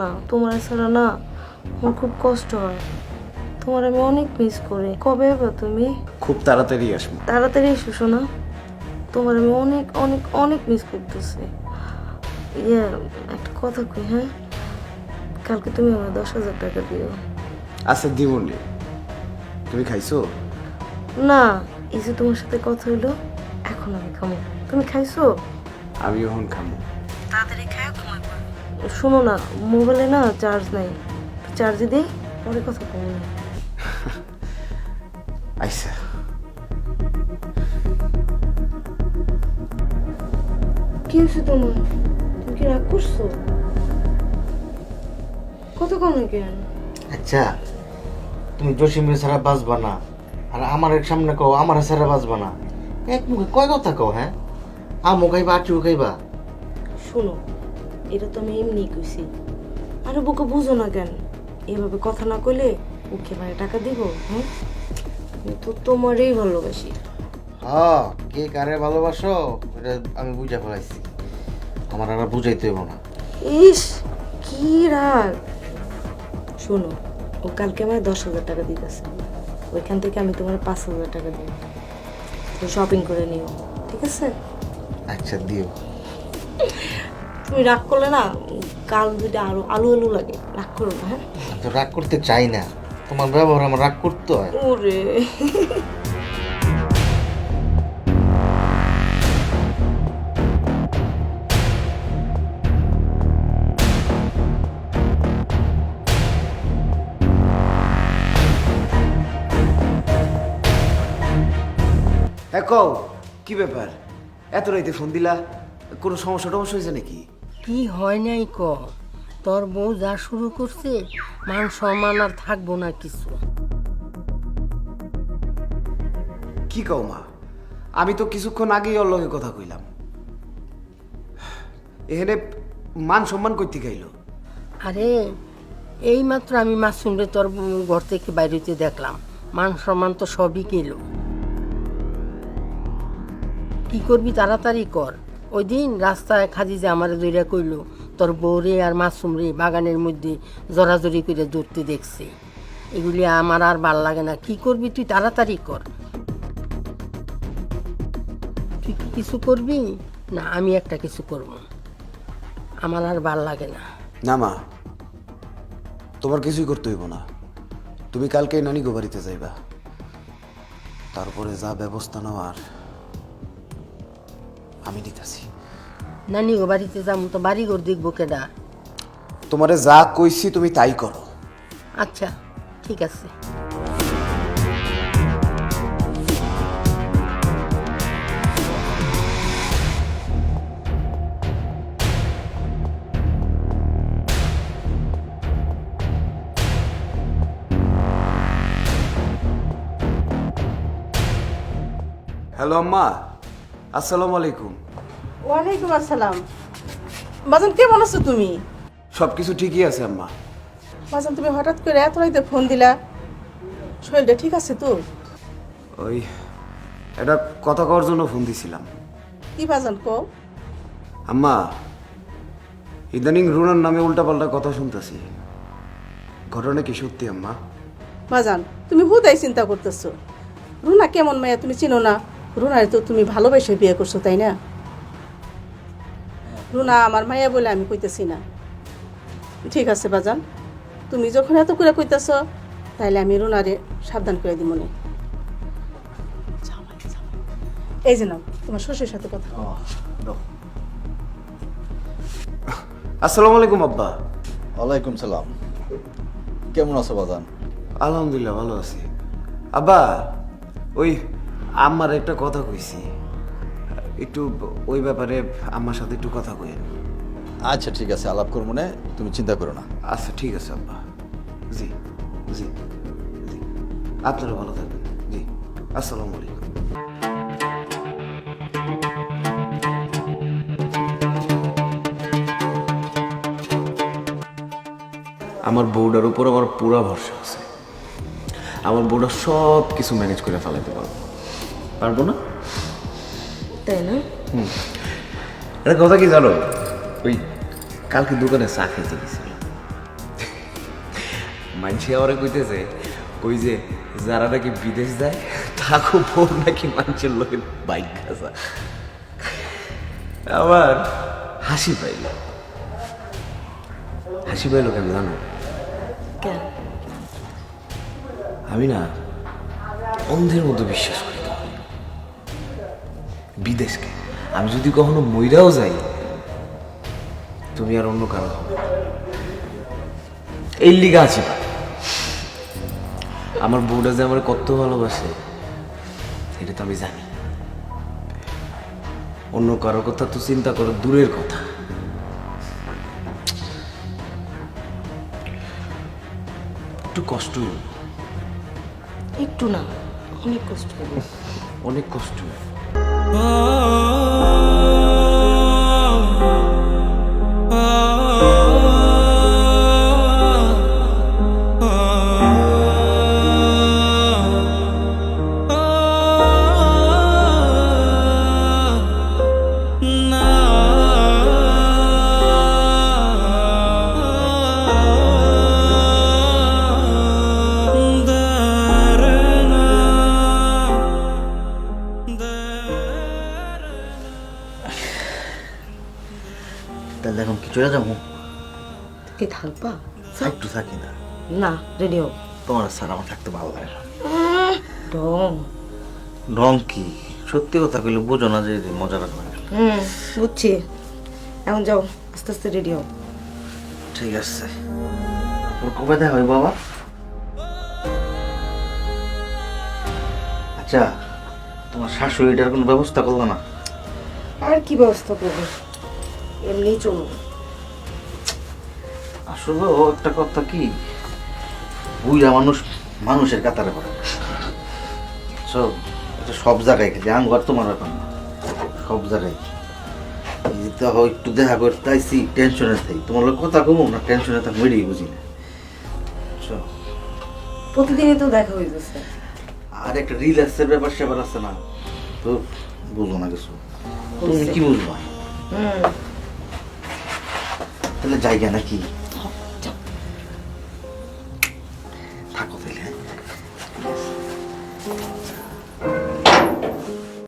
না তোমার ছাড়া না আমার খুব কষ্ট হয়। তোমার আমি অনেক মিস করি। কবে হবে তুমি? খুব তাড়াতাড়ি আসব। তাড়াতাড়ি এসো শোনা তোমার আমি অনেক অনেক অনেক মিস করতেছি। ইয়ে একটা কথা কই হ্যাঁ? কালকে তুমি আমার দশ হাজার টাকা দিও। আচ্ছা দিবনি তুমি খাইছো? না এই যে তোমার সাথে কথা হইল এখন আমি খামো। তুমি খাইছো? আমি এখন খামো। তাড়াতাড়ি শোনো না মোবাইলে না চার্জ নাই। চার্জে দিই পরে কথা কমে আইসা। কি হয়েছে তোমার? তুমি কি রাগ করছ? কত কমে কেন? আচ্ছা তুমি জসিমের ছাড়া বাঁচবা না আর আমার এক সামনে কও আমার ছাড়া বাঁচবা না। এক মুখে কয় কথা কও হ্যাঁ? আমও খাইবা আচু খাইবা। শোনো এটা তো আমি এমনি কইছি। আরে বুকে বুঝো না কেন? এভাবে কথা না কইলে ওকে মানে টাকা দিব হ্যাঁ? আমি তো তোমারই ভালোবাসি। হ্যাঁ কে কারে ভালোবাসো এটা আমি বুঝা ফেলাইছি। আমার আর বুঝাইতে হইব না। ইস কি রাগ। শোনো ও কালকে আমায় দশ হাজার টাকা দিতেছে। ওইখান থেকে আমি তোমার পাঁচ হাজার টাকা দিই শপিং করে নিও ঠিক আছে? আচ্ছা দিও। তুমি রাগ করলে না কাল দুইটা আরও আলু আলু লাগে। রাগ করো না হ্যাঁ? তো রাগ করতে চাই না। তোমার ব্যবহার আমার রাগ করতে হয়। ওরে। হ্যাঁ কও কি ব্যাপার? এত রাইতে ফোন দিলা? কোনো সমস্যা টমস্যা হয়েছে নাকি? কি হয় নাই ক? তোর বউ যা শুরু করছে মান সম্মান আর থাকব না কিছু। কি কও মা? আমি তো কিছুক্ষণ আগেই ওর লগে কথা কইলাম। এখানে মান সম্মান করতে গাইল। আরে এই মাত্র আমি মাসুমরে তোর ঘর থেকে বাইরেতে দেখলাম। মান সম্মান তো সবই গেল কি করবি তাড়াতাড়ি কর। ওই দিন রাস্তায় খাদি যে আমার দইরা কইল, তোর বউরে আর মাসুমরে বাগানের মধ্যে জড়াজড়ি করে দৌড়তে দেখছে। এগুলি আমার আর ভালো লাগে না। কি করবি তুই তাড়াতাড়ি কর। তুই কি কিছু করবি? না, আমি একটা কিছু করব। আমার আর ভালো লাগে না। না মা, তোমার কিছুই করতে হইব না। তুমি কালকে নানি গো বাড়িতে যাইবা। তারপরে যা ব্যবস্থা নেওয়ার আমি নিতেছি নানি ও বাড়িতে যাম তো বাড়ি ঘর দেখব কেডা? তোমারে যা কইছি তুমি তাই করো। আচ্ছা ঠিক আছে। হ্যালো আম্মা। আসসালামু আলাইকুম। ওয়ালাইকুম আসসালাম। বাজান কেমন আছো তুমি? সব কিছু ঠিকই আছে আম্মা। বাজান তুমি হঠাৎ করে এত রাইতে ফোন দিলা। শরীরটা ঠিক আছে তো? ওই একটা কথা কওয়ার জন্য ফোন দিছিলাম। কি বাজান কো আম্মা ইদানিং রুনার নামে উল্টাপাল্টা কথা শুনতেছি। ঘটনা কি সত্যি আম্মা? বাজান তুমি হুদাই চিন্তা করতেছো। রুনা কেমন মায়া তুমি চিনো না? রুনারে তো তুমি ভালোবেসে বিয়ে করছ তাই না? রুনা আমার মায়া বলে আমি কইতেছি না। ঠিক আছে বাজান তুমি যখন এত করে কইতেছ তাইলে আমি রুনারে সাবধান করে দিব মনে এই যে নাও তোমার শ্বশুরের সাথে কথা আসসালামু আলাইকুম আব্বা। ওয়ালাইকুম সালাম। কেমন আছো বাজান? আলহামদুলিল্লাহ ভালো আছি। আব্বা ওই আম্মার একটা কথা কইছি। একটু ওই ব্যাপারে আম্মার সাথে একটু কথা কইেন আচ্ছা ঠিক আছে আলাপ করব না তুমি চিন্তা করো না। আচ্ছা ঠিক আছে আব্বা। জি জি জি। আপনারা ভালো থাকবেন। জি আসসালামু আলাইকুম। আমার বউটার উপর আমার পুরা ভরসা আছে। আমার বউটা সব কিছু ম্যানেজ করে ফেলাইতে পারব। পারব না? তাই না? একটা কথা কি জানো? ওই কালকে দোকানে চা খেতে গেছিল মানছি আবার কইতেছে ওই যে যারা নাকি বিদেশ যায় তাকে বউ নাকি মানুষের লোকে বাইক খাসা আবার হাসি পাইল। হাসি পাইল কেন জানো? আমি না অন্ধের মতো বিশ্বাস করি। বিদেশকে। আমি যদি কখনো মইরাও যাই তুমি আর অন্য কারও হবে। এই লিগা আছি আমার বউটা যে আমার কত ভালোবাসে এটা তো আমি জানি। অন্য কারও কথা তো চিন্তা করো দূরের কথা। একটু কষ্ট একটু না অনেক কষ্ট অনেক কষ্ট Oh. তাহলে এখন কি চলে যাব? কি থাকবা? একটু থাকি না। না রেডি হোক তোমার স্যার আমার থাকতে ভালো লাগে না। ঢং রং কি? সত্যি কথা কইলে বোঝো না যে মজা রাখবে হুম বুঝছি। এখন যাও আস্তে আস্তে রেডি হও। ঠিক আছে। কবে দেখা হয় বাবা? আচ্ছা তোমার শাশুড়িটার কোনো ব্যবস্থা করল না? আর কি ব্যবস্থা করবে? এমনিই চলবো আসলে ও একটা কথা কি? বুইরা মানুষ মানুষের কাতারে পড়ে। সব এটা সব জায়গায় খালি আঙ্গুয়ার তোমার ব্যাপার না। সব জায়গায় দেখো একটু দেখা করতে আইসি টেনশনে থাই তোমার লোক কথা কমো না? টেনশনে থাক মেরেই বুঝি না? প্রতিদিনই তো দেখা হইতেছে। আর একটা রিল রিল্যাক্সের ব্যাপার স্যাপার আছে না? তো বুঝো না কিছু। তুমি কি বুঝবা? হুম। তাহলে জায়গা নাকি?